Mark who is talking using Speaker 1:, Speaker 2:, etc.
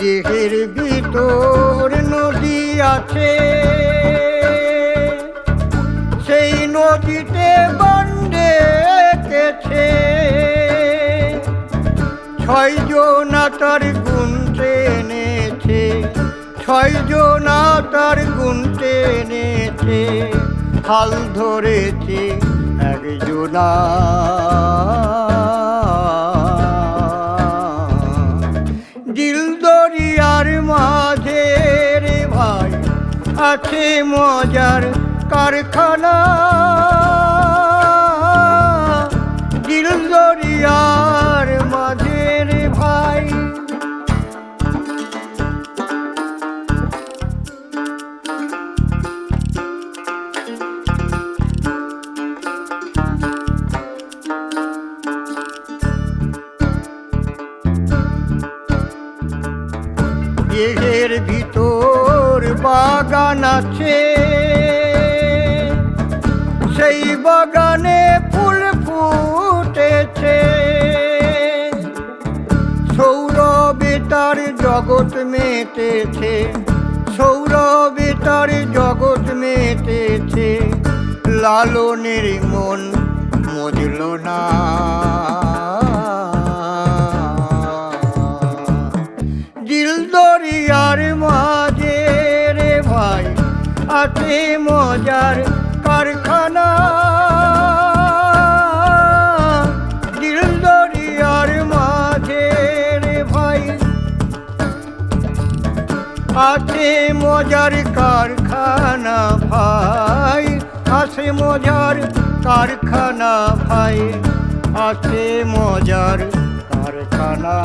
Speaker 1: দেহের ভিতর নদী আছে, সেই নদীতে বন্ডে কেছে ছয় জনা তার গুনতে এনেছে ছয় জনা তার গুনতে এনেছে হাল ধরেছে একজনা। আছে মজার কারখানা। দিল দরিয়ার মাঝে রে ভাই ভিতর বাগান আছে। সেই বাগানে ফুল ফুটেছে। সৌরভে তার জগৎ মেতেছে সৌরভে তার জগৎ মেতেছে লালনের মন মজল না। আছে মজার কারখানা। দিল দরিয়ার মাঝে রে ভাই। আছে মজার কারখানা ভাই আছে মজার কারখানা ভাই আছে মজার কারখানা।